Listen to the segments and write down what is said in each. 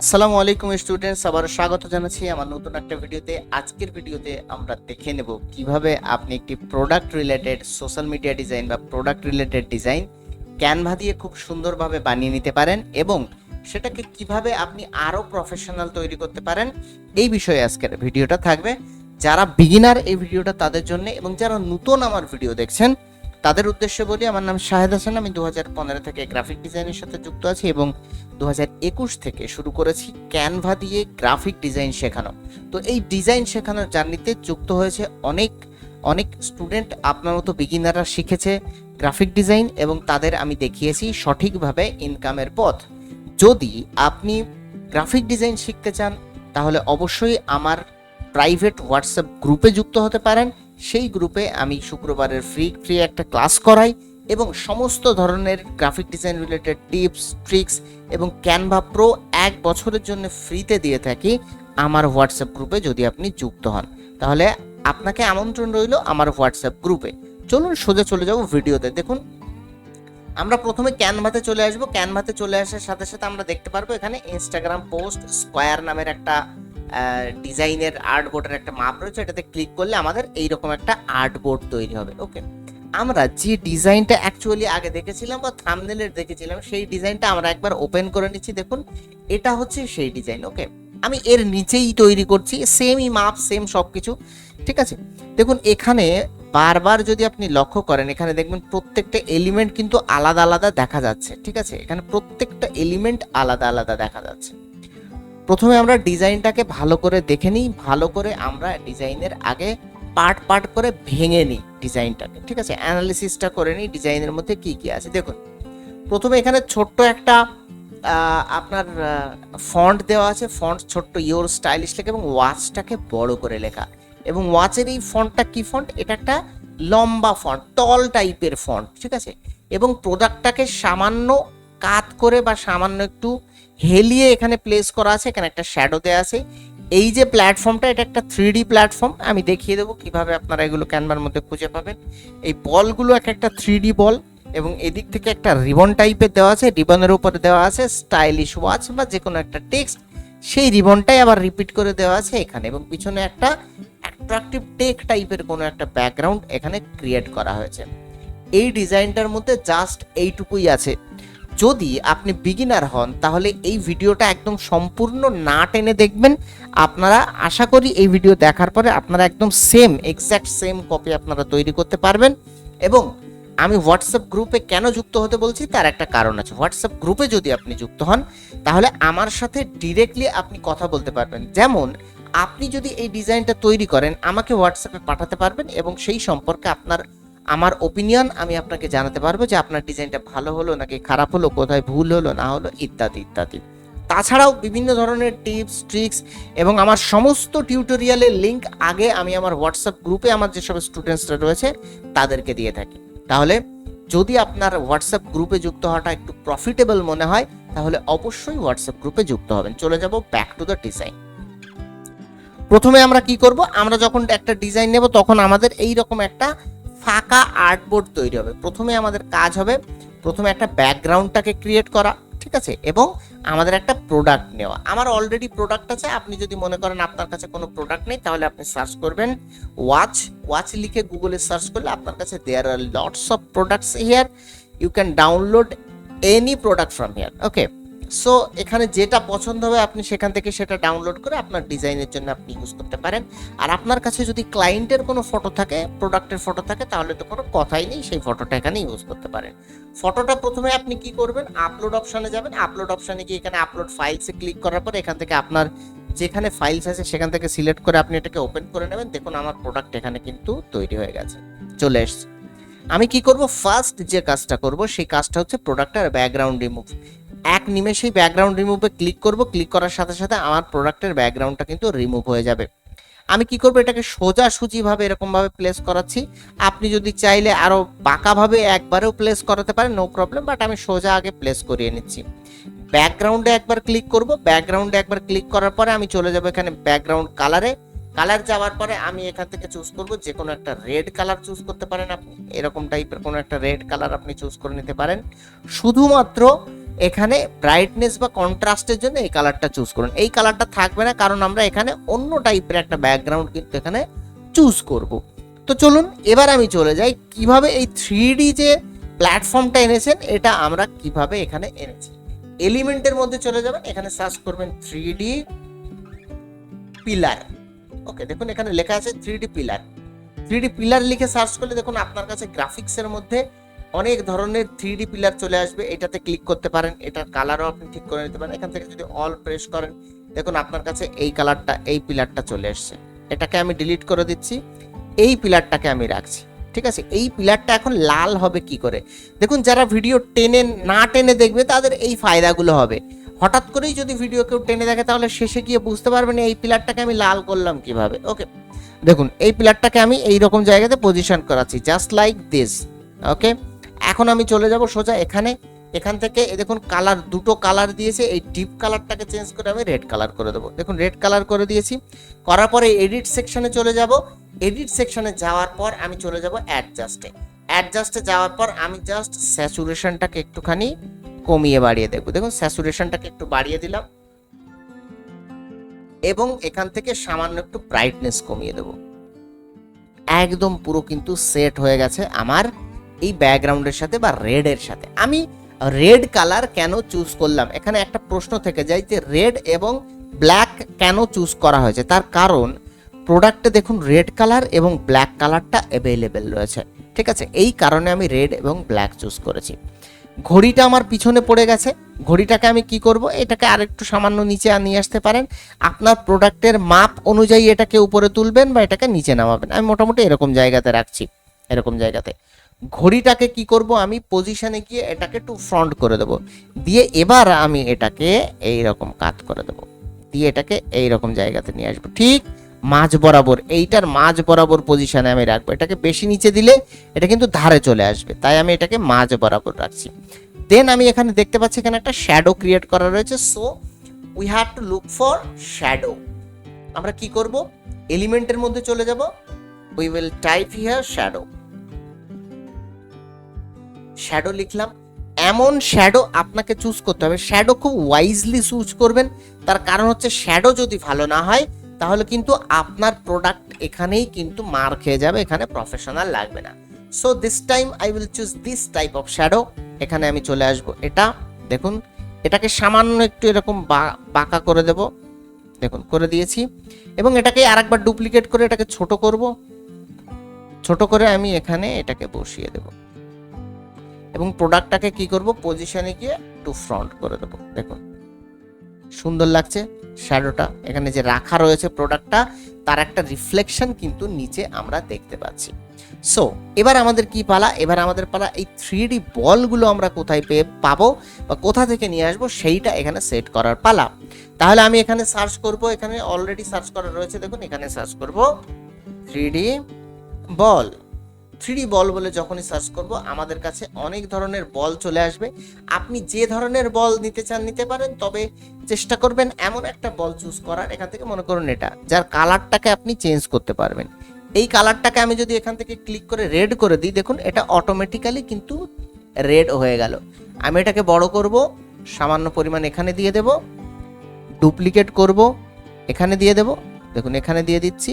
আসসালামু আলাইকুম স্টুডেন্টস, আবার স্বাগত জানাচ্ছি আমার নতুন একটা ভিডিওতে। আজকের ভিডিওতে আমরা দেখে নেব কীভাবে আপনি একটি product related social media design বা প্রোডাক্ট রিলেটেড ডিজাইন ক্যানভা দিয়ে খুব সুন্দরভাবে বানিয়ে নিতে পারেন এবং সেটাকে কীভাবে আপনি আরও প্রফেশনাল তৈরি করতে পারেন এই বিষয়ে আজকের ভিডিওটা থাকবে। যারা বিগিনার এই ভিডিওটা তাদের জন্য এবং যারা নতুন আমার ভিডিও দেখছেন তাদের উদ্দেশ্যে বলি, আমার নাম শাহেদ হাসান, আমি দু পনেরো থেকে গ্রাফিক ডিজাইনের সাথে যুক্ত আছি এবং দু একুশ থেকে শুরু করেছি ক্যানভা দিয়ে গ্রাফিক ডিজাইন শেখানো। তো এই ডিজাইন শেখানোর জার্নিতে যুক্ত হয়েছে অনেক অনেক স্টুডেন্ট আপনার মতো বিগিনাররা শিখেছে গ্রাফিক ডিজাইন এবং তাদের আমি দেখিয়েছি সঠিকভাবে ইনকামের পথ। যদি আপনি গ্রাফিক ডিজাইন শিখতে চান, তাহলে অবশ্যই আমার প্রাইভেট হোয়াটসঅ্যাপ গ্রুপে যুক্ত হতে পারেন। সেই গ্রুপে আমি শুক্রবারের ফ্রি ফ্রি একটা ক্লাস করাই এবং সমস্ত ধরনের graphic design related tips tricks এবং ক্যানভা প্রো এক বছরের জন্য ফ্রিতে দিয়ে থাকি আমার হোয়াটসঅ্যাপ গ্রুপে যদি আপনি যুক্ত হন। তাহলে আপনাকে আমন্ত্রণ রইল আমার হোয়াটসঅ্যাপ গ্রুপে চলুন সোজা চলে যাব ভিডিওতে দেখুন, আমরা প্রথমে ক্যানভাতে চলে আসব। ক্যানভাতে চলে আসার সাথে সাথে আমরা দেখতে পারব এখানে ইনস্টাগ্রাম পোস্ট স্কোয়ার নামের একটা ডিজাইনের আর্ট বোর্ডের একটা মাপ রয়েছে, এটাতে ক্লিক করলে আমাদের এইরকম একটা আর্ট বোর্ড তৈরি হবে ওকে আমরা যে ডিজাইনটা অ্যাকচুয়ালি আগে দেখেছিলাম বা থামনেলের দেখেছিলাম, সেই ডিজাইনটা আমরা একবার ওপেন করে নিচ্ছি, দেখুন। এটা হচ্ছে সেই ডিজাইন ওকে আমি এর নিচেই তৈরি করছি সেমই মাপ সেম সব কিছু ঠিক আছে? দেখুন, এখানে বারবার যদি আপনি লক্ষ্য করেন, এখানে দেখবেন প্রত্যেকটা এলিমেন্ট কিন্তু আলাদা আলাদা দেখা যাচ্ছে, ঠিক আছে? এখানে প্রত্যেকটা এলিমেন্ট আলাদা আলাদা দেখা যাচ্ছে। প্রথমে আমরা ডিজাইনটাকে ভালো করে দেখে নিই, ভালো করে আমরা ডিজাইনের আগে পার্ট পার্ট করে ভেঙে নিই ডিজাইনটাকে, ঠিক আছে? অ্যানালিসিসটা করে নিই ডিজাইনের মধ্যে কি কি আছে। দেখুন, প্রথমে এখানে ছোট্ট একটা আপনার ফন্ট দেওয়া আছে। ফন্ট ছোট্ট ইয়োর স্টাইলিশ লেখা এবং ওয়াচটাকে বড় করে লেখা। এবং ওয়াচের এই ফন্টটা কি ফন্ট এটা একটা লম্বা ফন্ট টল টাইপের ফন্ট ঠিক আছে? এবং প্রোডাক্টটাকে সামান্য কাত করে বা সামান্য একটু হেলিয়ে এখানে প্লেস করা আছে, এখানে একটা শ্যাডো দেওয়া আছে। এই যে প্ল্যাটফর্মটা এটা একটা থ্রি প্ল্যাটফর্ম আমি দেখিয়ে দেবো কীভাবে আপনারা এগুলো ক্যানভার মধ্যে খুঁজে পাবেন। এই বলগুলো এক একটা থ্রি বল এবং এদিক থেকে একটা রিবন টাইপের দেওয়া আছে রিবনের উপরে দেওয়া আছে স্টাইলিশ ওয়াচ বা যে কোনো একটা টেক্সট সেই রিবনটাই আবার রিপিট করে দেওয়া আছে এখানে এবং পিছনে একটা অ্যাট্রাকটিভ টেক টাইপের কোনো একটা ব্যাকগ্রাউন্ড এখানে ক্রিয়েট করা হয়েছে। এই ডিজাইনটার মধ্যে জাস্ট এইটুকুই আছে। যদি আপনি বিগিনার হন, তাহলে এই ভিডিওটা একদম সম্পূর্ণ না টেনে দেখবেন। আপনারা আশা করি এই ভিডিও দেখার পরে আপনারা একদম সেম এক্স্যাক্ট সেম কপি আপনারা তৈরি করতে পারবেন। এবং আমি হোয়াটসঅ্যাপ গ্রুপে কেন যুক্ত হতে বলছি, তার একটা কারণ আছে। হোয়াটসঅ্যাপ গ্রুপে যদি আপনি যুক্ত হন, তাহলে আমার সাথে ডিরেক্টলি আপনি কথা বলতে পারবেন। যেমন, আপনি যদি এই ডিজাইনটা তৈরি করেন, আমাকে হোয়াটসঅ্যাপে পাঠাতে পারবেন এবং সেই সম্পর্কে আপনার আমার ওপিনিয়ন আমি আপনাকে জানাতে পারব যে আপনার ডিজাইনটা ভালো হলো নাকি খারাপ হলো, কোথায় ভুল হলো, না হলো, ইত্যাদি ইত্যাদি। তাছাড়াও বিভিন্ন ধরনের টিপস ট্রিক্স এবং আমার সমস্ত টিউটোরিয়ালের লিংক আগে আমি আমার হোয়াটসঅ্যাপ গ্রুপে আমার যেসব স্টুডেন্টসরা রয়েছে তাদেরকে দিয়ে থাকি। তাহলে যদি আপনার হোয়াটসঅ্যাপ গ্রুপে যুক্ত হওয়াটা একটু প্রফিটেবল মনে হয়, তাহলে অবশ্যই হোয়াটসঅ্যাপ গ্রুপে যুক্ত হবেন। চলে যাব ব্যাক টু দ্য ডিজাইন প্রথমে আমরা কি করব? আমরা যখন একটা ডিজাইন নেব, তখন আমাদের এই রকম একটা ফাঁকা আর্টবোর্ড তৈরি হবে। প্রথমে আমাদের কাজ হবে প্রথমে একটা ব্যাকগ্রাউন্ডটাকে ক্রিয়েট করা, ঠিক আছে? এবং আমাদের একটা প্রোডাক্ট নেওয়া। আমার অলরেডি প্রোডাক্ট আছে, আপনি যদি মনে করেন আপনার কাছে কোনো প্রোডাক্ট নেই, তাহলে আপনি সার্চ করবেন ওয়াচ ওয়াচ লিখে গুগলে সার্চ করলে আপনার কাছে there are lots of products here you can download any product from here okay so এখানে যেটা পছন্দ হবে, আপনি সেখান থেকে সেটা ডাউনলোড করে আপনার ডিজাইনের জন্য আপনি ইউজ করতে পারেন। আর আপনার কাছে যদি ক্লায়েন্টের কোনো ফটো থাকে প্রোডাক্টের ফটো থাকে, তাহলে তো কোনো কথাই নেই, সেই ফটোটা এখানে ইউজ করতে পারেন। ফটোটা প্রথমে আপনি কি করবেন? আপলোড অপশানে যাবেন। আপলোড অপশানে গিয়ে এখানে আপলোড ফাইলসে ক্লিক করার পর এখান থেকে আপনার যেখানে ফাইলস আছে, সেখান থেকে সিলেক্ট করে আপনি এটাকে ওপেন করে নেবেন। দেখুন, আমার প্রোডাক্ট এখানে কিন্তু তৈরি হয়ে গেছে। চলে এসছে। আমি কি করব? ফার্স্ট যে কাজটা করব, সেই কাজটা হচ্ছে প্রোডাক্টের ব্যাকগ্রাউন্ড রিমুভ এক নিমেষেই ব্যাকগ্রাউন্ড রিমুভে ক্লিক করব ক্লিক করার সাথে সাথে আমার প্রোডাক্টের ব্যাকগ্রাউন্ডটা কিন্তু রিমুভ হয়ে যাবে। আমি কি করব? এটাকে সোজাসুজিভাবে এরকমভাবে প্লেস করাচ্ছি। আপনি যদি চাইলে আরও বাঁকাভাবে একবারেও প্লেস করাতে পারেন নো প্রবলেম বাট আমি সোজা আগে প্লেস করিয়ে নিচ্ছি। ব্যাকগ্রাউন্ডে একবার ক্লিক করব ব্যাকগ্রাউন্ডে একবার ক্লিক করার পরে আমি চলে যাব এখানে ব্যাকগ্রাউন্ড কালারে কালার যাওয়ার পরে আমি এখান থেকে চুজ করব যে কোনো একটা রেড কালার চুজ করতে পারেন আপনি। এরকম টাইপের কোনো একটা রেড কালার আপনি চুজ করে নিতে পারেন। শুধুমাত্র এখানে ব্রাইটনেস বা কন্ট্রাস্টের জন্য এই কালারটা চুজ করুন। এই কালারটা থাকবে না, কারণ আমরা এখানে অন্য টাইপের একটা ব্যাকগ্রাউন্ড কিন্তু এখানে চুজ করব। তো চলুন, এবার আমি চলে যাই কীভাবে এই থ্রি যে প্ল্যাটফর্মটা এনেছেন, এটা আমরা কীভাবে এখানে এনেছি। এলিমেন্টের মধ্যে চলে যাবেন, এখানে সার্চ করবেন থ্রি পিলার ওকে দেখুন, এখানে লেখা আছে থ্রি পিলার থ্রি পিলার লিখে সার্চ করলে দেখুন, আপনার কাছে গ্রাফিক্সের মধ্যে অনেক ধরনের থ্রি পিলার চলে আসবে। এটাতে ক্লিক করতে পারেন, এটার কালারও আপনি ঠিক করে নিতে পারেন। এখান থেকে যদি অল প্রেস করেন, দেখুন, আপনার কাছে এই কালারটা এই পিলারটা চলে এসছে। এটাকে আমি ডিলিট করে দিচ্ছি, এই পিলারটাকে আমি রাখছি। ঠিক আছে? এই পিলারটা এখন লাল হবে কি করে? দেখুন, যারা ভিডিও টেনে না টেনে দেখবে, তাদের এই ফায়দাগুলো হবে। হঠাৎ করেই যদি ভিডিও কেউ টেনে দেখে, তাহলে শেষে গিয়ে বুঝতে পারবেন এই পিলারটাকে আমি লাল করলাম কীভাবে। ওকে দেখুন, এই পিলারটাকে আমি এই রকম জায়গাতে পজিশন করাচ্ছি জাস্ট লাইক দিস ওকে এখন আমি চলে যাব সোজা এখানে। এখান থেকে দেখুন কালার দুটো কালার দিয়েছে, এই ডিপ কালারটাকে চেঞ্জ করে আমি রেড কালার করে দেবো। দেখুন রেড কালার করে দিয়েছি। করার পরে এডিট সেকশনে চলে যাব। এডিট সেকশনে যাওয়ার পর আমি চলে যাব অ্যাডজাস্টে অ্যাডজাস্টে যাওয়ার পর আমি জাস্ট স্যাচুরেশনটাকে একটুখানি কমিয়ে বাড়িয়ে দেখব। দেখুন, স্যাচুরেশনটাকে একটু বাড়িয়ে দিলাম। এবং এখান থেকে সামান্য একটু ব্রাইটনেস কমিয়ে দেবো। একদম পুরো কিন্তু সেট হয়ে গেছে আমার এই ব্যাকগ্রাউন্ডের সাথে বা রেডের সাথে। আমি রেড কালার কেন চুজ করলাম? এখানে একটা প্রশ্ন থেকে যায় যে রেড এবং ব্ল্যাক কেন চুজ করা হয়েছে? তার কারণ প্রোডাক্টে দেখুন রেড কালার এবং ব্ল্যাক কালারটা অ্যাভেলেবেল রয়েছে। ঠিক আছে? এই কারণে আমি রেড এবং ব্ল্যাক চুজ করেছি। ঘড়িটা আমার পিছনে পড়ে গেছে। ঘড়িটাকে আমি কি করব? এটাকে আরেকটু সামান্য নিচে নিয়ে আসতে পারেন। আপনার প্রোডাক্টের মাপ অনুযায়ী এটাকে উপরে তুলবেন বা এটাকে নিচে নামাবেন। আমি মোটামুটি এরকম জায়গাতে রাখছি, এরকম জায়গাতে। ঘড়িটাকে কি করব? আমি পজিশনে গিয়ে এটাকে একটু ফ্রন্ট করে দেবো। দিয়ে এবার আমি এটাকে এই রকম কাত করে দেবো। দিয়ে এটাকে এই রকম জায়গাতে নিয়ে আসব। ঠিক মাঝ বরাবর, এইটার মাঝ বরাবর পজিশনে আমি রাখব। এটাকে বেশি নিচে দিলে এটা কিন্তু ধারে চলে আসবে, তাই আমি এটাকে মাঝ বরাবর রাখছি। দেন আমি এখানে দেখতে পাচ্ছি এখানে একটা শ্যাডো ক্রিয়েট করা রয়েছে so we have to look for shadow আমরা কি করব? এলিমেন্টের মধ্যে চলে যাব। We will type here shadow shadow লিখলাম। এমন শ্যাডো আপনাকে চুজ করতে হবে। শ্যাডো খুব ওয়াইজলি চুজ করবেন। তার কারণ হচ্ছে শ্যাডো যদি ভালো না হয় তাহলে কিন্তু আপনার প্রোডাক্ট এখানেই কিন্তু মার খেয়ে যাবে, এখানে প্রফেশনাল লাগবে না। So this time I will choose this type of shadow এখানে আমি চলে আসব। এটা, দেখুন, এটাকে সামান্য একটু এরকম বাঁকা করে দেব। দেখুন, করে দিয়েছি। এবং এটাকে আরেকবার ডুপ্লিকেট করে এটাকে ছোট করব। ছোট করে আমি এখানে এটাকে বসিয়ে দেব। এবং প্রোডাক্টটাকে কি করব? পজিশনে গিয়ে টু ফ্রন্ট করে দেবো। দেখুন। সুন্দর লাগছে। শ্যাডোটা এখানে যে রাখা রয়েছে প্রোডাক্টটা তার একটা রিফ্লেকশন কিন্তু নিচে আমরা দেখতে পাচ্ছি। সো এবার আমাদের কি পালা? এবার আমাদের পালা এই থ্রি ডি বলগুলো আমরা কোথায় পেয়ে পাবো বা কোথা থেকে নিয়ে আসব সেইটা এখানে সেট করার পালা। তাহলে আমি এখানে সার্চ করব, এখানে অলরেডি সার্চ করা রয়েছে। দেখুন, এখানে সার্চ করব three D ball. Three ball বলে যখনই সার্চ করব, আমাদের কাছে অনেক ধরনের বল চলে আসবে। আপনি যে ধরনের বল নিতে চান নিতে পারেন, তবে চেষ্টা করবেন এমন একটা বল চুজ করার। এখান থেকে মনে করুন এটা, যার কালারটাকে আপনি চেঞ্জ করতে পারবেন। এই কালারটাকে আমি যদি এখান থেকে ক্লিক করে রেড করে দিই, দেখুন এটা অটোমেটিক্যালি কিন্তু রেড হয়ে গেল। আমি এটাকে বড় করব, সামান্য পরিমাণ এখানে দিয়ে দেব ডুপ্লিকেট করব, এখানে দিয়ে দেব। দেখুন এখানে দিয়ে দিচ্ছি।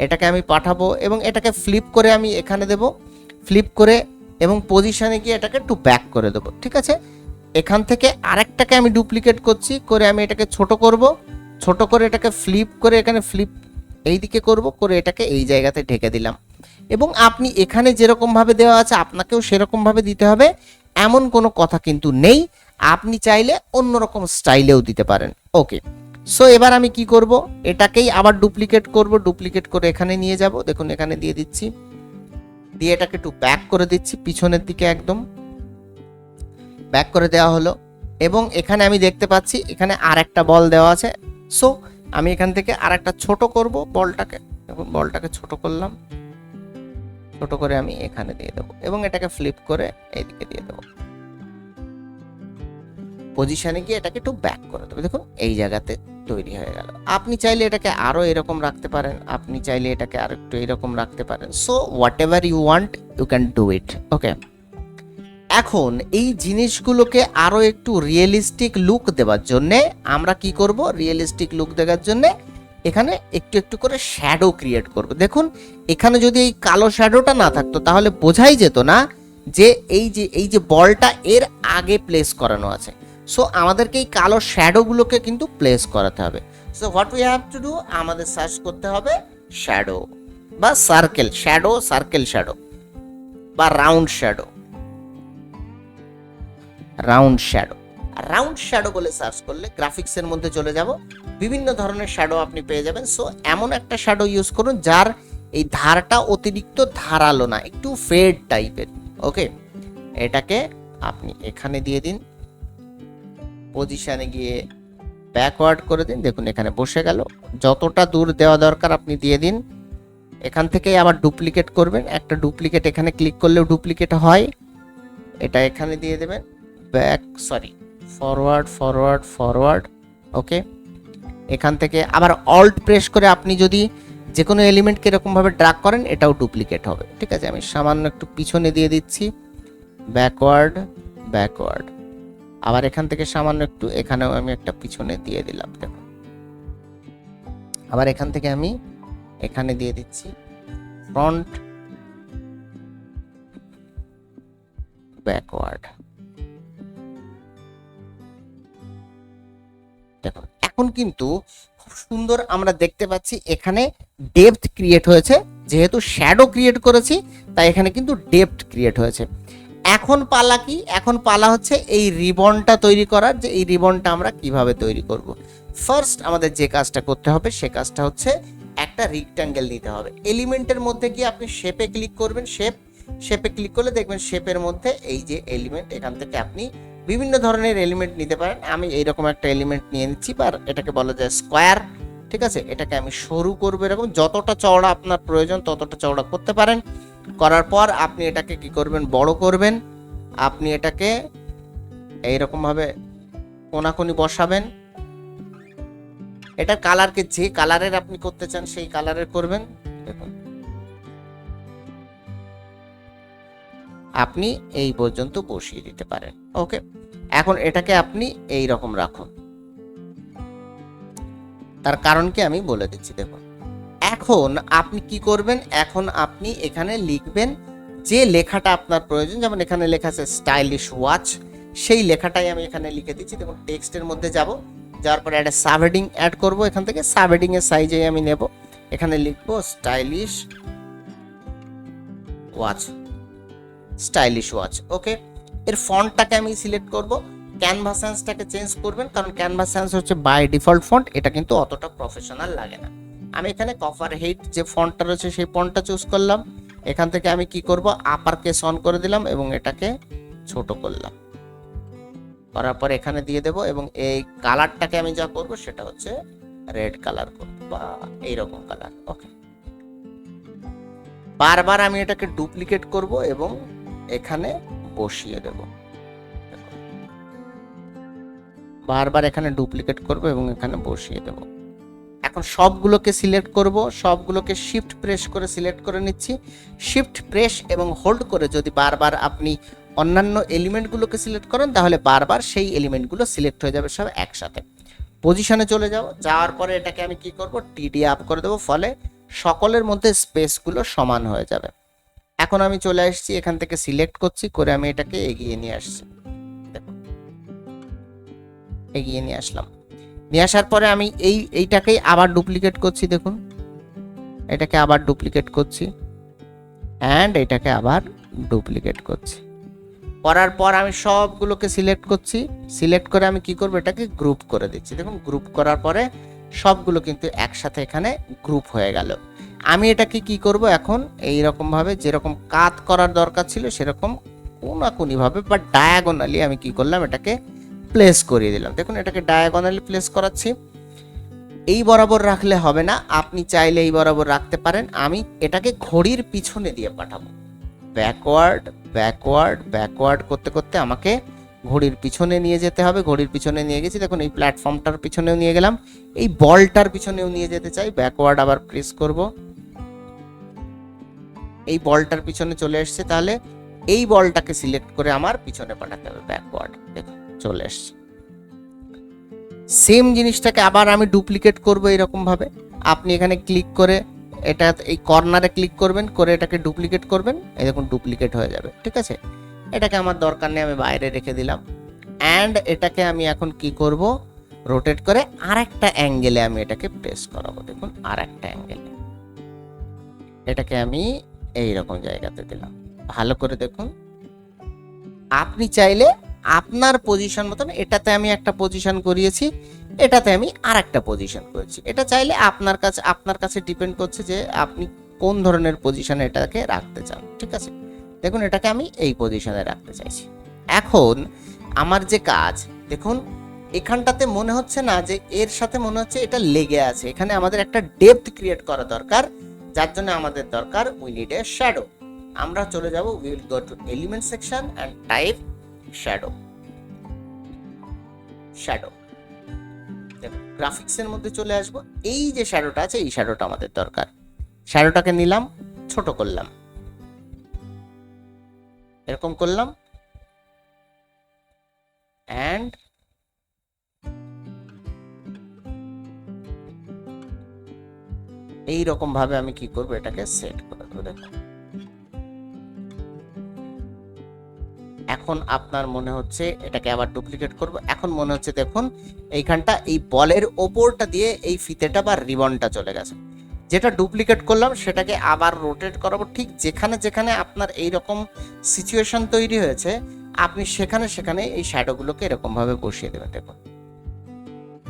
এটাকে আমি পাঠাবো এবং এটাকে ফ্লিপ করে আমি এখানে দেব। ফ্লিপ করে এবং পজিশনে গিয়ে এটাকে একটু ব্যাক করে দেবো, ঠিক আছে? এখান থেকে আরেকটাকে আমি ডুপ্লিকেট করছি, করে আমি এটাকে ছোট করব। ছোট করে এটাকে ফ্লিপ করে এখানে ফ্লিপ এই দিকে করব, করে এটাকে এই জায়গাতে ঢেকে দিলাম। এবং আপনি এখানে যেরকমভাবে দেওয়া আছে, আপনাকেও সেরকমভাবে দিতে হবে। এমন কোনো কথা কিন্তু নেই। আপনি চাইলে অন্যরকম স্টাইলেও দিতে পারেন। ওকে সো এবার আমি কি করব? এটাকেই আবার ডুপ্লিকেট করব ডুপ্লিকেট করে এখানে নিয়ে যাব। দেখুন, এখানে দিয়ে দিচ্ছি। দিয়ে এটাকে একটু ব্যাক করে দিচ্ছি, পিছনের দিকে একদম। ব্যাক করে দেওয়া হলো। এবং এখানে আমি দেখতে পাচ্ছি, এখানে আর একটা বল দেওয়া আছে। সো আমি এখান থেকে আর একটা ছোট করব বলটাকে। দেখুন, বলটাকে ছোট করলাম। ছোট করে আমি এখানে দিয়ে দেবো। এবং এটাকে ফ্লিপ করে এইদিকে দিয়ে দেবো। পজিশনে গিয়ে এটাকে একটু ব্যাক করে দেবো। দেখুন, এই জায়গাতে তৈরি হয়ে গেল। আপনি চাইলে এটাকে আরও এরকম রাখতে পারেন, আপনি চাইলে এটাকে আর একটু এরকম রাখতে পারেন। So whatever you want you can do it okay এখন এই জিনিসগুলোকে আরও একটু রিয়েলিস্টিক লুক দেওয়ার জন্যে আমরা কি করব? রিয়েলিস্টিক লুক দেওয়ার জন্যে এখানে একটু একটু করে শ্যাডো ক্রিয়েট করব। দেখুন, এখানে যদি এই কালো শ্যাডোটা না থাকতো, তাহলে বোঝাই যেত না যে এই যে এই যে বলটা এর আগে প্লেস করানো আছে। সো আমাদেরকে এই কালো শ্যাডোগুলোকে কিন্তু প্লেস করাতে হবে। So what we have to do আমাদের সার্চ করতে হবে শ্যাডো বা সার্কেল শ্যাডো সার্কেল শ্যাডো বা round shadow round shadow round shadow বলে সার্চ করলে গ্রাফিক্সের মধ্যে চলে যাব। বিভিন্ন ধরনের শ্যাডো আপনি পেয়ে যাবেন। সো এমন একটা শ্যাডো ইউজ করুন যার এই ধারটা অতিরিক্ত ধারালো না, একটু ফেড টাইপের ওকে এটাকে আপনি এখানে দিয়ে দিন। পজিশনে গিয়ে ব্যাকওয়ার্ড করে দিন। দেখুন, এখানে বসে গেল। যতটা দূর দেওয়া দরকার আপনি দিয়ে দিন। এখান থেকেই আবার ডুপ্লিকেট করবেন। একটা ডুপ্লিকেট এখানে ক্লিক করলেও ডুপ্লিকেট হয়। এটা এখানে দিয়ে দেবেন। Back sorry forward forward forward okay এখান থেকে আবার অল্ট প্রেস করে আপনি যদি যে কোনো এলিমেন্টকে এরকমভাবে ড্রাগ করেন, এটাও ডুপ্লিকেট হবে। ঠিক আছে, আমি সামান্য একটু পিছনে দিয়ে দিচ্ছি। ব্যাকওয়ার্ড ব্যাকওয়ার্ড আবার এখান থেকে সামান্য একটু এখানেও আমি একটা পিছনে দিয়ে দিলাম দেখুন আবার এখান থেকে আমি এখানে দিয়ে দিচ্ছি ফ্রন্ট ব্যাকওয়ার্ড দেখো, এখন কিন্তু খুব সুন্দর আমরা দেখতে পাচ্ছি এখানে ডেপথ ক্রিয়েট হয়েছে, যেহেতু শ্যাডো ক্রিয়েট করেছি, তাই এখানে কিন্তু ডেপথ ক্রিয়েট হয়েছে। এখন পালা কি? এখন পালা হচ্ছে এই রিবনটা তৈরি করার যে এই রিবনটা আমরা কীভাবে তৈরি করব। ফার্স্ট আমাদের যে কাজটা করতে হবে সে কাজটা হচ্ছে একটা রিক্ট্যাঙ্গেল নিতে হবে। এলিমেন্টের মধ্যে গিয়ে আপনি শেপে ক্লিক করবেন। শেপ শেপে ক্লিক করলে দেখবেন শেপের মধ্যে এই যে এলিমেন্ট এখান থেকে আপনি বিভিন্ন ধরনের এলিমেন্ট নিতে পারেন। আমি এইরকম একটা এলিমেন্ট নিয়ে নিচ্ছি বা এটাকে বলা যায় স্কোয়ার ঠিক আছে? এটাকে আমি সরু করব এরকম। যতটা চওড়া আপনার প্রয়োজন, ততটা চওড়া করতে পারেন। করার পর আপনি এটাকে কি করবেন? বড় করবেন। আপনি এটাকে এইরকম ভাবে কোনাকুনি বসাবেন। এটা কালারকে যে কালারের আপনি করতে চান, সেই কালারের করবেন। দেখুন। আপনি এই পর্যন্ত বসিয়ে দিতে পারেন। ওকে? এখন এটাকে আপনি এই রকম রাখুন। তার কারণ কি আমি বলে দিচ্ছি, দেখুন। এখন আপনি কি করবেন? এখন আপনি এখানে লিখবেন যে লেখাটা আপনার প্রয়োজন। যেমন এখানে লেখা আছে স্টাইলিশ ওয়াচ সেই লেখাটাই আমি এখানে লিখে দিচ্ছি। দেখুন টেক্সটের মধ্যে যাব। যাওয়ার পরে একটা সাবহেডিং অ্যাড করব। এখান থেকে সাবহেডিং এর সাইজে আমি নেব। এখানে লিখব stylish watch stylish watch okay এর ফন্টটাকে আমি সিলেক্ট করব। ক্যানভাস সেন্সটাকে চেঞ্জ করবেন। কারণ ক্যানভাস সেন্স হচ্ছে বাই ডিফল্ট ফন্ট এটা কিন্তু অতটা প্রফেশনাল লাগে না। আমি এখানে কভার হেড যে ফন্টটা রয়েছে সেই ফন্টটা চুজ করলাম। এখান থেকে আমি কি করব? আপার কেস অন করে দিলাম এবং এটাকে ছোট করলাম। করার পর এখানে দিয়ে দেব এবং এই কালারটাকে আমি যা করব সেটা হচ্ছে রেড কালার করব বা এইরকম কালার ওকে বারবার আমি এটাকে ডুপ্লিকেট করব এবং এখানে বসিয়ে দেব। বারবার এখানে ডুপ্লিকেট করব এবং এখানে বসিয়ে দেব। এখন সবগুলোকে সিলেক্ট করব, সবগুলোকে শিফট প্রেস করে সিলেক্ট করে নিচ্ছি। শিফট প্রেস এবং হোল্ড করে যদি বারবার আপনি অন্যান্য এলিমেন্টগুলোকে সিলেক্ট করেন, তাহলে বারবার সেই এলিমেন্টগুলো সিলেক্ট হয়ে যাবে সব একসাথে। পজিশনে চলে যাও, যাওয়ার পরে এটাকে আমি কি করব? টিডি আপ করে দেবো, ফলে সকলের মধ্যে স্পেসগুলো সমান হয়ে যাবে। এখন আমি চলে আসছি, এখান থেকে সিলেক্ট করছি, করে আমি এটাকে এগিয়ে নিয়ে আসছি। এগিয়ে নিয়ে আসলাম। নিয়ে আসার পরে আমি এই, এইটাকেই আবার ডুপ্লিকেট করছি, দেখুন। এটাকে আবার ডুপ্লিকেট করছি অ্যান্ড এটাকে আবার ডুপ্লিকেট করছি। করার পর আমি সবগুলোকে সিলেক্ট করছি। সিলেক্ট করে আমি কি করব? এটাকে গ্রুপ করে দিচ্ছি। দেখুন গ্রুপ করার পরে সবগুলো কিন্তু একসাথে এখানে গ্রুপ হয়ে গেল। আমি এটাকে কি করব এখন? এই ভাবে যেরকম কাত করার দরকার ছিল, সেরকম কোনাকুনি ভাবে বা ডায়াগোনালি আমি কি করলাম? এটাকে প্লেস করিয়ে দিলাম। দেখুন, এটাকে ডায়াগোনালি প্লেস করাচ্ছি। এই বরাবর রাখলে হবে না। আপনি চাইলে এই বরাবর রাখতে পারেন। আমি এটাকে ঘড়ির পিছনে দিয়ে পাঠাবো। ব্যাকওয়ার্ড ব্যাকওয়ার্ড ব্যাকওয়ার্ড করতে করতে আমাকে ঘড়ির পিছনে নিয়ে যেতে হবে। ঘড়ির পিছনে নিয়ে গেছি। দেখুন, এই প্ল্যাটফর্মটার পিছনেও নিয়ে গেলাম। এই বলটার পিছনেও নিয়ে যেতে চাই। ব্যাকওয়ার্ড আবার প্রেস করব। এই বলটার পিছনে চলে এসছে। তাহলে এই বলটাকে সিলেক্ট করে আমার পিছনে পাঠাতে হবে। ব্যাকওয়ার্ড দেখুন। চলে এসছে। সেম জিনিসটাকে আবার আমি ডুপ্লিকেট করব এরকম ভাবে আপনি এখানে ক্লিক করে এটা এই কর্নারে ক্লিক করবেন, করে এটাকে ডুপ্লিকেট করবেন। দেখুন ডুপ্লিকেট হয়ে যাবে, ঠিক আছে? এটাকে আমার দরকার নেই, আমি বাইরে রেখে দিলাম। অ্যান্ড এটাকে আমি এখন কি করব? রোটেট করে আর একটা অ্যাঙ্গেলে আমি এটাকে প্রেস করাবো। দেখুন আর একটা অ্যাঙ্গেলে এটাকে আমি এই রকম জায়গাতে দিলাম। ভালো করে দেখুন। আপনি চাইলে আপনার পজিশন মতন এটাতে আমি একটা পজিশন করিয়েছি, এটাতে আমি আর একটা পজিশন করেছি। এটা চাইলে আপনার কাছে আপনার কাছে ডিপেন্ড করছে যে আপনি কোন ধরনের পজিশনে এটাকে রাখতে চান, ঠিক আছে? দেখুন, এটাকে আমি এই পজিশনে রাখতে চাইছি। এখন আমার যে কাজ, দেখুন, এখানটাতে মনে হচ্ছে না যে এর সাথে মনে হচ্ছে এটা লেগে আছে। এখানে আমাদের একটা ডেপথ ক্রিয়েট করা দরকার, যার জন্য আমাদের দরকার উই নিড এ শ্যাডো আমরা চলে যাব will go to element section and type shadow shadow গ্রাফিক্সের মধ্যে চলে আসব। এই যে শ্যাডোটা আছে, এই শ্যাডোটা আমাদের দরকার। শ্যাডোটাকে নিলাম, ছোট করলাম। এরকম করলাম। অ্যান্ড এই রকম ভাবে আমি কি করব? এটাকে সেট করে দেবো দেখুন এখন আপনার মনে হচ্ছে এটাকে আবার ডুপ্লিকেট করব। এখন মনে হচ্ছে দেখুন, এইখানটা এই বলের ওপরটা দিয়ে এই ফিতেটা বা রিবনটা চলে গেছে। যেটা ডুপ্লিকেট করলাম, সেটাকে আবার রোটেট করাবো। ঠিক যেখানে যেখানে আপনার এই রকম সিচুয়েশন তৈরি হয়েছে, আপনি সেখানে সেখানে এই শ্যাডোগুলোকে এরকম ভাবে বসিয়ে দেবেন। দেখুন।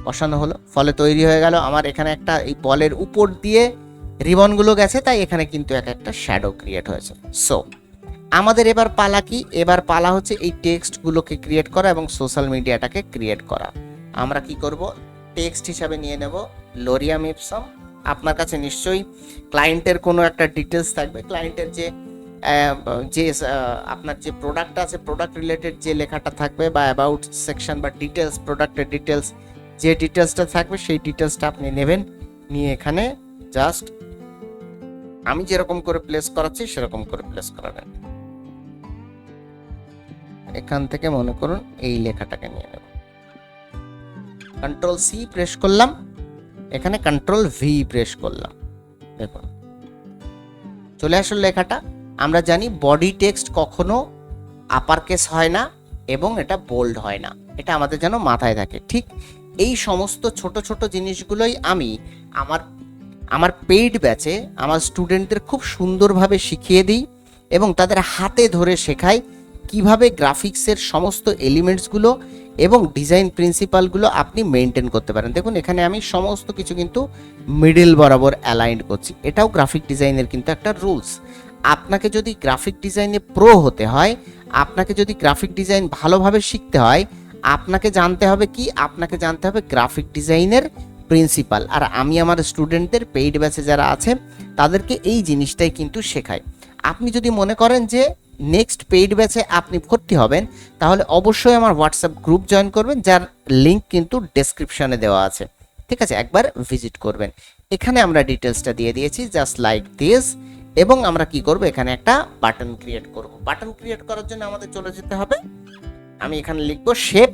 বসানো হলো, ফলে তৈরি হয়ে গেল। আমার এখানে একটা এই বলের উপর দিয়ে রিবনগুলো গেছে, তাই এখানে কিন্তু এক একটা শ্যাডো ক্রিয়েট হয়েছে। সো আমাদের এবার পালা কি? এবার পালা হচ্ছে এই টেক্সটগুলোকে ক্রিয়েট করা এবং সোশ্যাল মিডিয়াটাকে ক্রিয়েট করা। আমরা কি করব? টেক্সট হিসাবে নিয়ে নেব লোরিয়াম ইপসম আপনার কাছে নিশ্চয়ই ক্লায়েন্টের কোনো একটা ডিটেলস থাকবে। ক্লায়েন্টের যে যে আপনার যে প্রোডাক্ট আছে প্রোডাক্ট রিলেটেড যে লেখাটা থাকবে বা অ্যাবাউট সেকশন বা ডিটেলস প্রোডাক্টের ডিটেলস যে ডিটেলসটা থাকবে সেই ডিটেলসটা আপনি নেবেন। নিয়ে এখানে জাস্ট আমি যেরকম করে প্লেস করাচ্ছি, সেরকম করে প্লেস করাবেন এখান থেকে মনে করুন এই লেখাটাকে নিয়ে নেব। কন্ট্রোল সি প্রেস করলাম। এখানে কন্ট্রোল ভি প্রেস করলাম। দেখুন। চলে আসল লেখাটা। আমরা জানি বডি টেক্সট কখনো আপার কেস হয় না এবং এটা বোল্ড হয় না। এটা আমাদের যেন মাথায় থাকে। ঠিক এই সমস্ত ছোট ছোট জিনিসগুলোই আমি আমার আমার পেইড ব্যাচে আমার স্টুডেন্টদের খুব সুন্দরভাবে শিখিয়ে দিই এবং তাদের হাতে ধরে শেখাই। কীভাবে গ্রাফিক্সের সমস্ত এলিমেন্টসগুলো এবং ডিজাইন প্রিন্সিপালগুলো আপনি মেনটেন করতে পারেন? দেখুন, এখানে আমি সমস্ত কিছু কিন্তু মিডিল বরাবর অ্যালাইন্ড করছি। এটাও গ্রাফিক ডিজাইনের কিন্তু একটা রুলস আপনাকে যদি গ্রাফিক ডিজাইনে প্রো হতে হয়, আপনাকে যদি গ্রাফিক ডিজাইন ভালোভাবে শিখতে হয়, আপনাকে জানতে হবে কি? আপনাকে জানতে হবে গ্রাফিক ডিজাইনের প্রিন্সিপাল আর আমি আমার স্টুডেন্টদের পেইড ব্যাচে যারা আছে, তাদেরকে এই জিনিসটাই কিন্তু শেখাই। আপনি যদি মনে করেন যে নেক্সট পেইড ব্যাচে আপনি ভর্তি হবেন, তাহলে অবশ্যই আমার হোয়াটসঅ্যাপ গ্রুপ জয়েন করবেন, যার লিঙ্ক কিন্তু ডেসক্রিপশনে দেওয়া আছে। ঠিক আছে, একবার ভিজিট করবেন। এখানে আমরা ডিটেলসটা দিয়ে দিয়েছি জাস্ট লাইক দিস এবং আমরা কি করব, এখানে একটা বাটন ক্রিয়েট করব। বাটন ক্রিয়েট করার জন্য আমাদের চলে যেতে হবে। আমি এখানে লিখব শেপ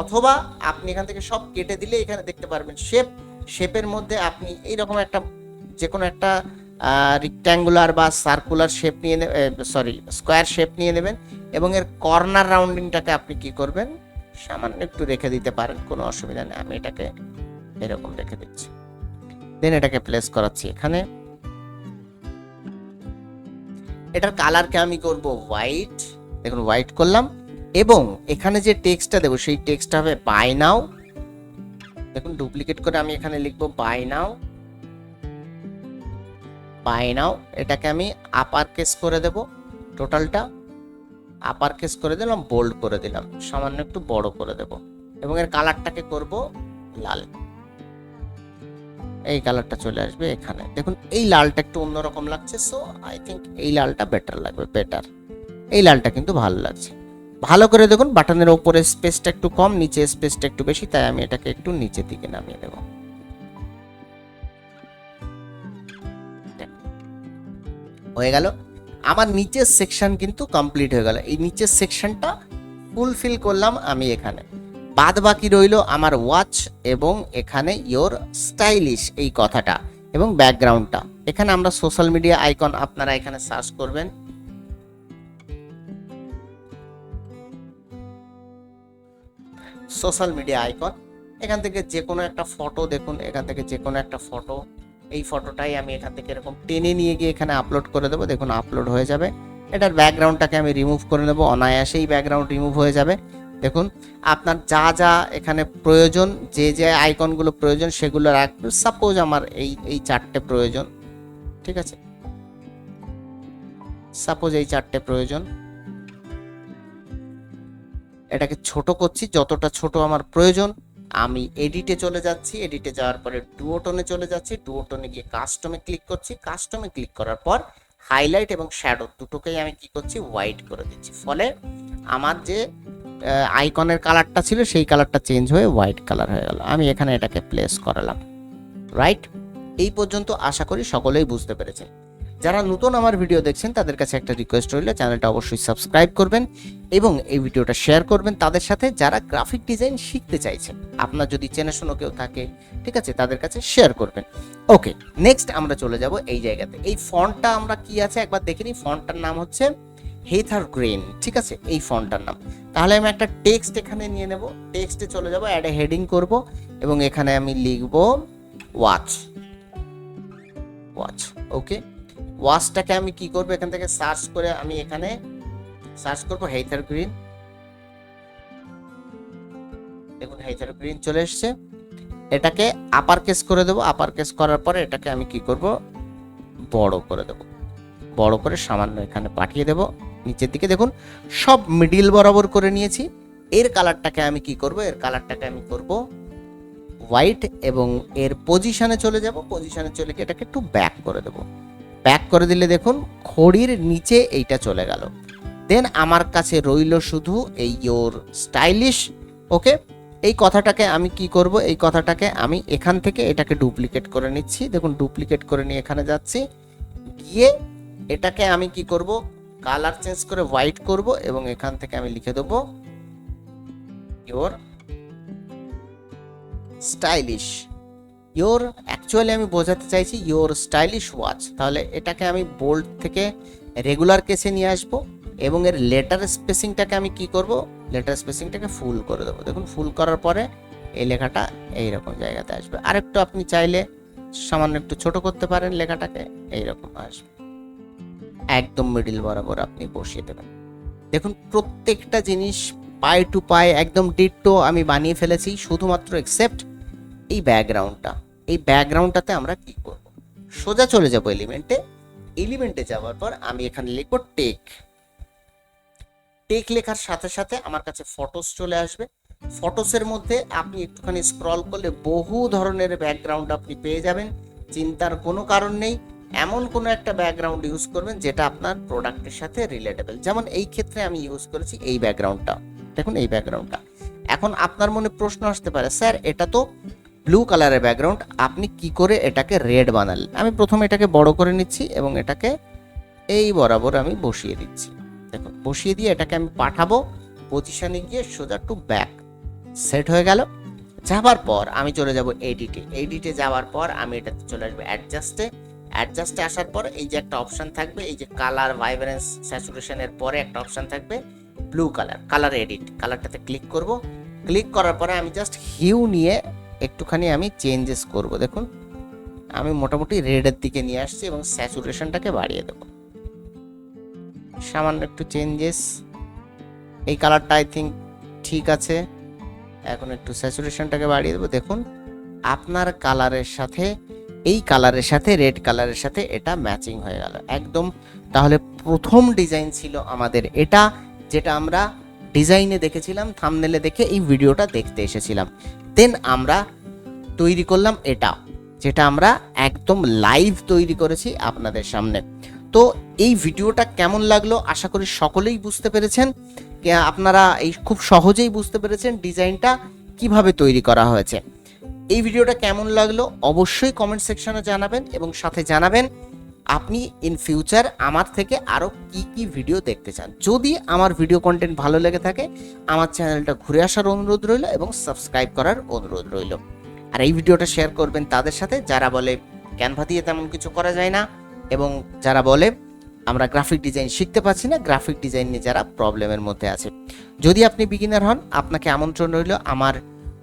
অথবা আপনি এখান থেকে সব কেটে দিলে এখানে দেখতে পারবেন শেপ শেপের মধ্যে আপনি এইরকম একটা যে কোনো একটা রিক্ট্যাঙ্গুলার বা সার্কুলার শেপ নিয়ে সরি স্কোয়ার শেপ নিয়ে নেবেন এবং এর কর্নার রাউন্ডিংটাকে আপনি কি করবেন? সামান্য একটু রেখে দিতে পারেন, কোনো অসুবিধা নেই, আমি এটাকে এরকম রেখে দিচ্ছি। দেন এটাকে প্লেস করাচ্ছি এখানে। এটার কালারকে আমি করব হোয়াইট দেখুন হোয়াইট করলাম, এবং এখানে যে টেক্সটটা দেবো, সেই টেক্সটটা হবে বাই নাও দেখুন ডুপ্লিকেট করে আমি এখানে লিখব বাই নাও বাই নাও এটাকে আমি আপার কেস করে দেব টোটালটা আপার কেস করে দিলাম বোল্ড করে দিলাম, সামান্য একটু বড় করে দেব, এবং এর কালারটাকে করব লাল। এই কালারটা চলে আসবে এখানে। দেখুন, এই লালটা একটু অন্যরকম লাগছে সো আই থিঙ্ক এই লালটা বেটার লাগবে বেটার এই লালটা কিন্তু ভালো লাগছে। ভালো করে দেখুন বাটনের ওপরে স্পেসটা একটু কম, নিচে স্পেসটা একটু বেশি, তাই আমি এটাকে একটু নিচের দিকে নামিয়ে দেব হয়ে গেল। আমার নিচের সেকশন কিন্তু কমপ্লিট হয়ে গেল। এই নিচের সেকশনটা ফুলফিল করলাম আমি এখানে। বাদ বাকি রইল আমার ওয়াচ এবং এখানে ইয়োর স্টাইলিশ এই কথাটা এবং ব্যাকগ্রাউন্ডটা এখানে আমরা সোশ্যাল মিডিয়া আইকন আপনারা এখানে সার্চ করবেন। সোশ্যাল মিডিয়া আইকন এখান থেকে যে কোনো একটা ফটো দেখুন, এখান থেকে যে কোনো একটা ফটো এই ফটোটাই আমি এখান থেকে এরকম টেনে নিয়ে গিয়ে এখানে আপলোড করে দেবো। দেখুন আপলোড হয়ে যাবে। এটার ব্যাকগ্রাউন্ডটাকে আমি রিমুভ করে নেব। অনায়াসেই ব্যাকগ্রাউন্ড রিমুভ হয়ে যাবে। দেখুন, আপনার যা যা এখানে প্রয়োজন, যে যে আইকনগুলো প্রয়োজন, সেগুলো রাখবেন। সাপোজ আমার এই এই চারটে প্রয়োজন, ঠিক আছে? সাপোজ এই চারটে প্রয়োজন। এটাকে ছোট করছি, যতটা ছোট আমার প্রয়োজন আমি এডিটে চলে যাচ্ছি এডিটে যাওয়ার পরে ডুওটনে চলে যাচ্ছি ডুওটনে গিয়ে কাস্টমে ক্লিক করছি কাস্টমে ক্লিক করার পর হাইলাইট এবং শ্যাডো দুটোকেই আমি কি করছি হোয়াইট করে দিচ্ছি। ফলে আমার যে আইকনের কালারটা ছিল, সেই কালারটা চেঞ্জ হয়ে হোয়াইট কালার হয়ে গেল। আমি এখানে এটাকে প্লেস করালাম। রাইট এই পর্যন্ত আশা করি সকলেই বুঝতে পেরেছেন। যারা নতুন আমার ভিডিও দেখছেন, তাদের কাছে একটা রিকোয়েস্ট রইল চ্যানেলটা অবশ্যই সাবস্ক্রাইব করবেন এবং এই ভিডিওটা শেয়ার করবেন তাদের সাথে যারা গ্রাফিক ডিজাইন শিখতে চাইছেন। আপনার যদি চেনাশোনা কেউ থাকে, ঠিক আছে, তাদের কাছে শেয়ার করবেন। ওকে নেক্সট আমরা চলে যাব এই জায়গাতে। এই ফন্টটা আমরা কি আছে? একবার দেখে নিই। ফন্টটার নাম হচ্ছে হেথার গ্রেন ঠিক আছে? এই ফন্টটার নাম। তাহলে আমি একটা টেক্সট এখানে নিয়ে নেব। টেক্সটে চলে যাব অ্যাড হেডিং করব এবং এখানে আমি লিখব ওয়াচ ওয়াচ ওকে ওয়াচটাকে আমি কি করব? এখান থেকে সার্চ করে আমি এখানে সার্চ করব হেথার গ্রিন দেখুন হেথার গ্রিন চলে এসছে। এটাকে আপার কেস করে দেবো। আপার কেস করার পরে এটাকে আমি কি করব? বড় করে দেব। বড় করে সামান্য এখানে পাঠিয়ে দেব। নিচের দিকে দেখুন, সব মিডিল বরাবর করে নিয়েছি। এর কালারটাকে আমি কি করব? এর কালারটাকে আমি করব হোয়াইট এবং এর পজিশনে চলে যাব। পজিশনে চলে গিয়ে এটাকে একটু ব্যাক করে দেব। ব্যাক করে দিলে দেখুন, খড়ির নিচে এইটা চলে গেল। দেন আমার কাছে রইল শুধু এই ইয়োর স্টাইলিশ ওকে এই কথাটাকে আমি কি করব? এই কথাটাকে আমি এখান থেকে এটাকে ডুপ্লিকেট করে নিচ্ছি। দেখুন ডুপ্লিকেট করে নিয়ে এখানে যাচ্ছি। গিয়ে এটাকে আমি কি করব? কালার চেঞ্জ করে হোয়াইট করব এবং এখান থেকে আমি লিখে দেবো ইয়োর স্টাইলিশ ইয়োর অ্যাকচুয়ালি আমি বোঝাতে চাইছি ইয়োর স্টাইলিশ ওয়াচ তাহলে এটাকে আমি বোল্ড থেকে রেগুলার কেসে নিয়ে আসব এবং এর লেটার স্পেসিংটাকে আমি কি করব? লেটার স্পেসিংটাকে ফুল করে দেবো। দেখুন ফুল করার পরে এই লেখাটা এইরকম জায়গাতে আসবে। আরেকটু আপনি চাইলে সামান্য একটু ছোট করতে পারেন লেখাটাকে, এইরকম আসবে। একদম মিডিল বরাবর আপনি বসিয়ে দেবেন। দেখুন, প্রত্যেকটা জিনিস পাই টু পাই একদম ডিট্টো আমি বানিয়ে ফেলেছি, শুধুমাত্র এক্সেপ্ট এই ব্যাকগ্রাউন্ডটা এই ব্যাকগ্রাউন্ডটাতে আমরা কি করব? সোজা চলে যাব এলিমেন্টে এলিমেন্টে যাওয়ার পর আমি এখানে লিখব টেক টেক লেখার সাথে সাথে আমার কাছে ফটোস চলে আসবে। ফটোসের মধ্যে আপনি একটুখানি স্ক্রল করলে বহু ধরনের ব্যাকগ্রাউন্ড আপনি পেয়ে যাবেন। চিন্তার কোনো কারণ নেই। এমন কোনো একটা ব্যাকগ্রাউন্ড ইউজ করবেন যেটা আপনার প্রোডাক্টের সাথে রিলেটেবল যেমন এই ক্ষেত্রে আমি ইউজ করেছি এই ব্যাকগ্রাউন্ডটা দেখুন এই ব্যাকগ্রাউন্ডটা এখন আপনার মনে প্রশ্ন আসতে পারে, স্যার, এটা তো ব্লু কালারের ব্যাকগ্রাউন্ড আপনি কি করে এটাকে রেড বানালেন? আমি প্রথমে এটাকে বড় করে নিচ্ছি এবং এটাকে এই বরাবর আমি বসিয়ে দিচ্ছি। দেখো বসিয়ে দিয়ে এটাকে আমি পাঠাবো। পজিশনে গিয়ে সোজা টু ব্যাক সেট হয়ে গেল। যাবার পর আমি চলে যাব এডিটে এডিটে যাওয়ার পর আমি এটাতে চলে আসব অ্যাডজাস্টে অ্যাডজাস্টে আসার পর এই যে একটা অপশান থাকবে, এই যে কালার ভাইব্রেন্স স্যাচুরেশনের পরে একটা অপশান থাকবে ব্লু কালার কালার এডিট কালারটাতে ক্লিক করব। ক্লিক করার পরে আমি জাস্ট হিউ নিয়ে একটুখানি আমি চেঞ্জেস করব, দেখুন। আমি মোটামুটি রেডের দিকে নিয়ে আসছি এবং স্যাচুরেশনটাকে বাড়িয়ে দেব। সামান্য একটু চেঞ্জেস এই কালারটা আই থিঙ্ক ঠিক আছে। এখন একটু স্যাচুরেশনটাকে বাড়িয়ে দেবো। দেখুন, আপনার কালারের সাথে, এই কালারের সাথে রেড কালারের সাথে এটা ম্যাচিং হয়ে গেল। একদম, তাহলে প্রথম ডিজাইন ছিল আমাদের এটা, যেটা আমরা ডিজাইনে দেখেছিলাম থামনেলে দেখে এই ভিডিওটা দেখতে এসেছিলাম। দেন আমরা তৈরি করলাম এটা, যেটা আমরা একদম লাইভ তৈরি করেছি আপনাদের সামনে। তো এই ভিডিওটা কেমন লাগল আশা করি সকলেই বুঝতে পেরেছেন। আপনারা এই খুব সহজেই বুঝতে পেরেছেন ডিজাইনটা কীভাবে তৈরি করা হয়েছে। এই ভিডিওটা কেমন লাগল অবশ্যই কমেন্ট সেকশনে জানাবেন এবং সাথে জানাবেন। আপনি ইন ফিউচার আমার থেকে আরও কি কি ভিডিও দেখতে চান? যদি আমার ভিডিও কন্টেন্ট ভালো লেগে থাকে, আমার চ্যানেলটা ঘুরে আসার অনুরোধ রইল এবং সাবস্ক্রাইব করার অনুরোধ রইল। আর এই ভিডিওটা শেয়ার করবেন তাদের সাথে, যারা বলে ক্যানভা দিয়ে তেমন কিছু করা যায় না এবং যারা বলে আমরা গ্রাফিক ডিজাইন শিখতে পারছি না গ্রাফিক ডিজাইন নিয়ে যারা প্রবলেমের মধ্যে আছে। যদি আপনি বিগিনার হন, আপনাকে আমন্ত্রণ রইল আমার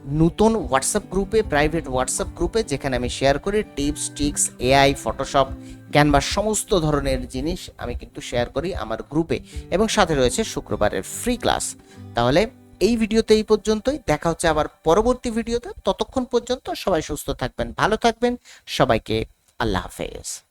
নতুন হোয়াটসঅ্যাপ গ্রুপে প্রাইভেট হোয়াটসঅ্যাপ গ্রুপে যেখানে আমি শেয়ার করি টিপস টিক্স এআই ফটোশপ ক্যানভার সমস্ত ধরনের জিনিস আমি কিন্তু শেয়ার করি আমার গ্রুপে এবং সাথে রয়েছে শুক্রবারের ফ্রি ক্লাস তাহলে এই ভিডিওতে এই পর্যন্তই। দেখা হচ্ছে আবার পরবর্তী ভিডিওতে। ততক্ষণ পর্যন্ত সবাই সুস্থ থাকবেন, ভালো থাকবেন। সবাইকে আল্লাহ হাফেজ।